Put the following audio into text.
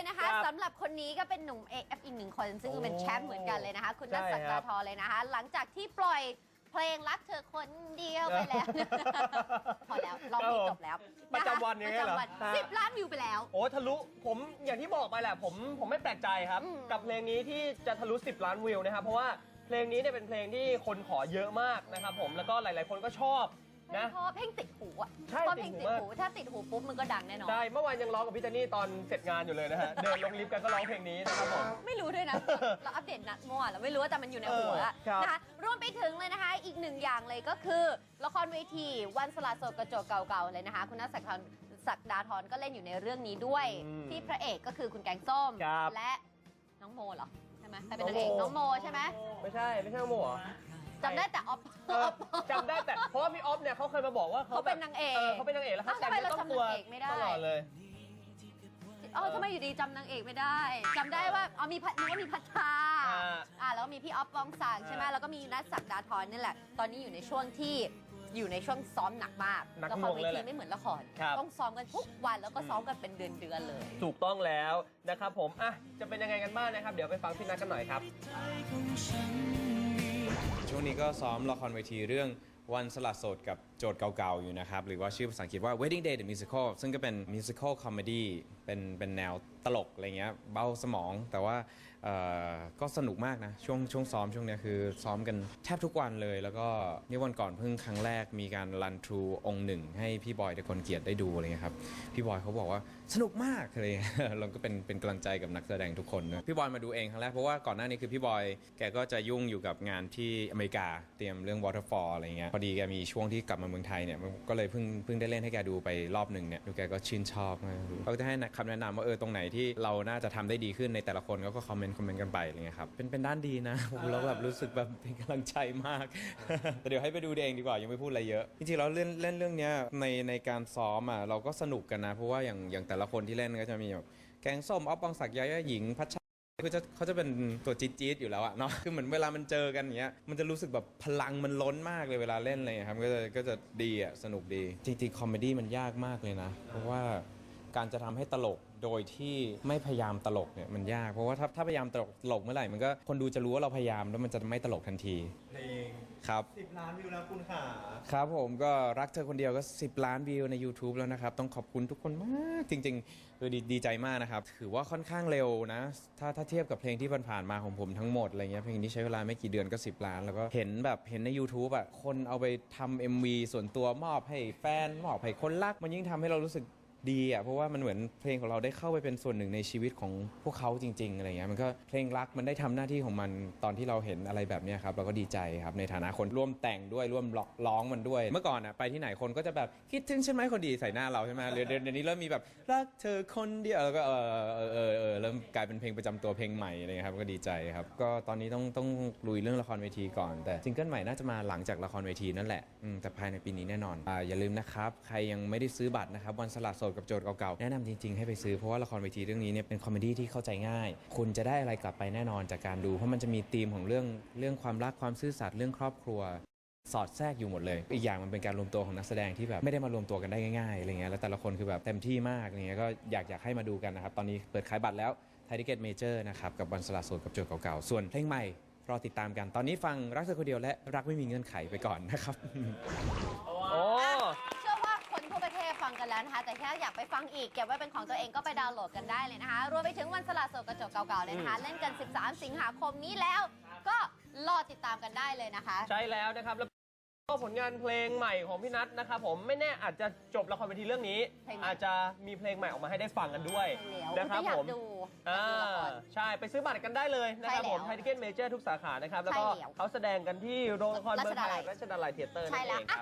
เลยนะคะครับสำหรับคนนี้ก็เป็นหนุ่ม AF อีกหนึ่งคน ซึ่งโอ้เป็นแชมป์เหมือนกันเลยนะคะ คุณนัทใช่ศักครัดาบทรเลยนะคะ หลังจากที่ปล่อยเพลงรักเธอคนเดียวไปแล้ว พอแล้วร้องเพลงจบแล้วประจำวันอย่างเงี้ยเหรอประจำวันสิบล้านวิวไปแล้ว โอ้ทะลุผมอย่างที่บอกไปแหละผมผมไม่แปลกใจครับ อืมกับเพลงนี้ที่จะทะลุ 10 ล้านวิวนะครับเพราะว่าเพลงนี้เนี่ยเป็นเพลงที่คนขอเยอะมากนะครับผมแล้วก็หลาย ๆ คนก็ชอบ นะเพราะว่าเพลงติดหูอะใช่เพราะเพลงติติดดหูหูมาก ถ้าติดหูปุ๊บมันก็ดังแน่นอน ใช่เมื่อวานยังร้องกับพี่เจนนี่ตอนเสร็จงานอยู่เลยนะฮะ เดินลงลิฟต์กันก็ร้องเพลงนี้นะครับผม ไม่รู้ด้วยนะ เราอัปเดตนัดเมื่อวานเราไม่รู้ว่าแต่มันอยู่ในหัวอะเออครับนะคะรวมไปถึงเลยนะคะ อีกหนึ่งอย่างเลยก็คือ ละครเวทีวันสละโสดกระจกเก่าๆเลยนะคะ คุณนัทศักดาศักดาธรก็เล่นอยู่ในเรื่องนี้ด้วย อืมที่พระเอกก็คือคุณแกงส้ม ครับ และน้องโมเหรอใช่ไหมใครเป็นนางเอกน้องโมใช่ไหมไม่ใช่ ไม่ใช่น้องโมเหรอ จำได้แต่ออฟ เออจำได้แต่เพราะว่าพี่ออฟเนี่ยเขาเคยมาบอกว่าเขาเขาเป็นนางเอกเขาเป็นนางเอกแล้วเขาอ้าวทำไมเราต้องจำตัวนางเอกไม่ได้ ตลอดเลย เออทำไมอยู่ดีจำนางเอกไม่ได้จำได้ว่าอ๋อมีพัทนึกว่ามีพัชชาอ่าอ่าแล้วก็มีพี่ออฟปองศักดิ์ใช่ไหมอ่าแล้วก็มีนัทศักดาธรนี่แหละ ตอนนี้อยู่ในช่วงที่อยู่ในช่วงซ้อมหนักมากหนักละหคน่รวงเวเลยแหทีละไม่เหมือนละครครับ ต้องซ้อมกันทุกวันแล้วก็ซ้อมกันเป็นเดือนๆเลย ถูกต้องแล้วนะครับผมอะจะเป็นยังไงกันบ้างนะครับ เดี๋ยวไปฟังพี่นัทกันหน่อยครับ ช่วงนี้ก็ซ้อมละครเวทีเรื่องวันสลัดโสดกับโจทย์เก่าๆอยู่นะครับ หรือว่าชื่อภาษาอังกฤษว่า Wedding Day the Musical ซึ่งก็เป็น musical comedy เป็นเป็นแนวตลกอะไรเงี้ยเบาสมอง แต่ว่าเอ่อก็สนุกมากนะช่วงช่วงซ้อมช่วงเนี้ยคือซ้อมกันแทบทุกวันเลย แล้วก็นี่วันก่อนเพิ่งครั้งแรกมีการรันทรูองค์หนึ่งให้พี่บอยทุกคนเกียรติได้ดูอะไรเงี้ยครับพี่บอยเขาบอกว่าสนุกมากเลย เราก็เป็นเป็นกำลังใจกับนักแสดงทุกคนนะพี่บอยมาดูเองครั้งแรกเพราะว่าก่อนหน้านี้คือพี่บอยแกก็จะยุ่งอยู่กับงานที่อเมริกาเตรียมเรื่อง Waterfall อะไรเงี้ยพอดีแกมีช่วงที่กลับมาเมืองไทยเนี่ยก็เลยเพิ่งเพิ่งได้เล่นให้แกดูไปรอบหนึ่งเนี่ยดูแกก็ชื่นชอบมากเขาจะให้คำแนะนำว่าเออตรงไหนที่เราน่าจะทำได้ดีขึ้นในแต่ละคนเขาก็คอมเมนต์คอมเมนต์กันไปอะไรเงี้ยครับเป็นเป็นด้านดีนะผมแล้วแบบรู้สึกแบบเป็นกำลังใจมาก แต่เดี๋ยวให้ไปดูเองดีกว่ายังไม่พูดอะไรเยอะจริงๆแล้วเล่นเล่นเรื่องเนี้ยในในการซ้อมอะเราก็สนุกกันนะเพราะว่าอย่างอย่างแต่ละคนที่เล่นก็จะมีแบบแกงส้มออฟปองศักดิ์ยาย่าหญิงพัชชาคือจะเขาจะเป็นตัวจี๊ดจี๊ดๆอยู่แล้วอะเนาะ คือเหมือนเวลามันเจอกันอย่างเงี้ย มันจะรู้สึกแบบพลังมันล้นมากเลยเวลาเล่นอะไรอย่างเลยครับ ก็จะก็จะดีอะสนุกดี จริงๆ คอมเมดี้มันยากมากเลยนะ เพราะว่า การจะทำให้ตลกโดยที่ไม่พยายามตลกเนี่ยมันยาก เพราะว่าถ้าถ้าพยายามตลกตลกเมื่อไหร่มันก็คนดูจะรู้ว่าเราพยายามแล้วมันจะไม่ตลกทันที เพลงครับ 10 ล้านวิวแล้วคุณขาครับผมก็รักเธอคนเดียวก็ 10 ล้านวิวใน YouTube แล้วนะครับ ต้องขอบคุณทุกคนมากจริงๆคือดีดีใจมากนะครับ ถือว่าค่อนข้างเร็วนะ ถ้าถ้าเทียบกับเพลงที่ผ่านๆมาของผมทั้งหมดอะไรเงี้ยเพลงนี้ใช้เวลาไม่กี่เดือนก็ 10 ล้าน แล้วก็เห็นแบบเห็นใน YouTube อะคนเอาไปทำ MV ส่วนตัวมอบให้แฟนมอบให้คนรักมันยิ่งทำให้เรารู้สึก ดีอะเพราะว่ามันเหมือนเพลงของเราได้เข้าไปเป็นส่วนหนึ่งในชีวิตของพวกเขาจริง ๆอะไรเงี้ยมันก็เพลงรักมันได้ทำหน้าที่ของมันตอนที่เราเห็นอะไรแบบเนี้ยครับเราก็ดีใจครับในฐานะคนร่วมแต่งด้วยร่วมร้องมันด้วย เมื่อก่อนอะไปที่ไหนคนก็จะแบบคิดถึงใช่ไหมคนดีใส่หน้าเราใช่ไหมเดี๋ยวเดี๋ยวนี้เริ่มมีแบบรักเธอคนเดียวแล้วก็เออเออเออเออเริ่มกลายเป็นเพลงประจำตัวเพลงใหม่อะไรเงี้ยครับก็ดีใจครับก็ตอนนี้ต้องต้องลุยเรื่องละครเวทีก่อน แต่ซิงเกิลใหม่น่าจะมาหลังจากละครเวทีนั่นแหละอืมแต่ภายในปีนี้แน่นอนอ่าอย่าลืมนะครับใครยังไม่ได้ซื้อบัตรนะครับวันสลัดโสดกับโจทย์เก่าๆ แนะนำจริงๆ ให้ไปซื้อ เพราะว่าละครเวทีเรื่องนี้เนี่ยเป็นคอมเมดี้ที่เข้าใจง่าย คุณจะได้อะไรกลับไปแน่นอนจากการดู เพราะมันจะมีธีมของเรื่องเรื่องความรักความซื่อสัตย์เรื่องครอบครัวสอดแทรกอยู่หมดเลย อีกอย่างมันเป็นการรวมตัวของนักแสดงที่แบบไม่ได้มารวมตัวกันได้ง่ายๆ อะไรเงี้ย แล้วแต่ละคนคือแบบเต็มที่มากอะไรเงี้ย ก็อยากอยากให้มาดูกันนะครับ ตอนนี้เปิดขายบัตรแล้วไทยทิเก็ตเมเจอร์นะครับกับวันสละโสดกับโจทย์เก่าๆ ส่วนเพลงใหม่ รอติดตามกัน ตอนนี้ฟังรักเธอคนเดียวและรักไม่มีเงื่อนไขไปก่อนนะครับ แล้วนะคะ แต่ถ้าอยากไปฟังอีกเก็บไว้เป็นของตัวเองก็ไปดาวน์โหลดกันได้เลยนะคะ รวมไปถึงวันสละโสดกระจกเก่าๆเลยนะคะ เล่นกัน 13 สิงหาคมนี้แล้ว ก็รอติดตามกันได้เลยนะคะ ใช่แล้วนะครับแล้วก็ผลงานเพลงใหม่ของพี่นัทนะครับผมไม่แน่อาจจะจบละครเวทีเรื่องนี้ เพลงใหม่ อาจจะมีเพลงใหม่ออกมาให้ได้ฟังกันด้วยใช่แล้วนะครับก็อยาผกม ดูอยากอ่าดูละคร ใช่ไปซื้อบัตรกันได้เลยนะครับใช่แล้วผมไทยทิเก็ตเมเจอร์ทุกสาขานะครับ แล้วก็ใช่แล้วเขาแสดงกันที่โรงละครเมืองไทยรัชดาลัยรัชดาลัยเทเตอร์ใช่นั่นแล้เอวงครับ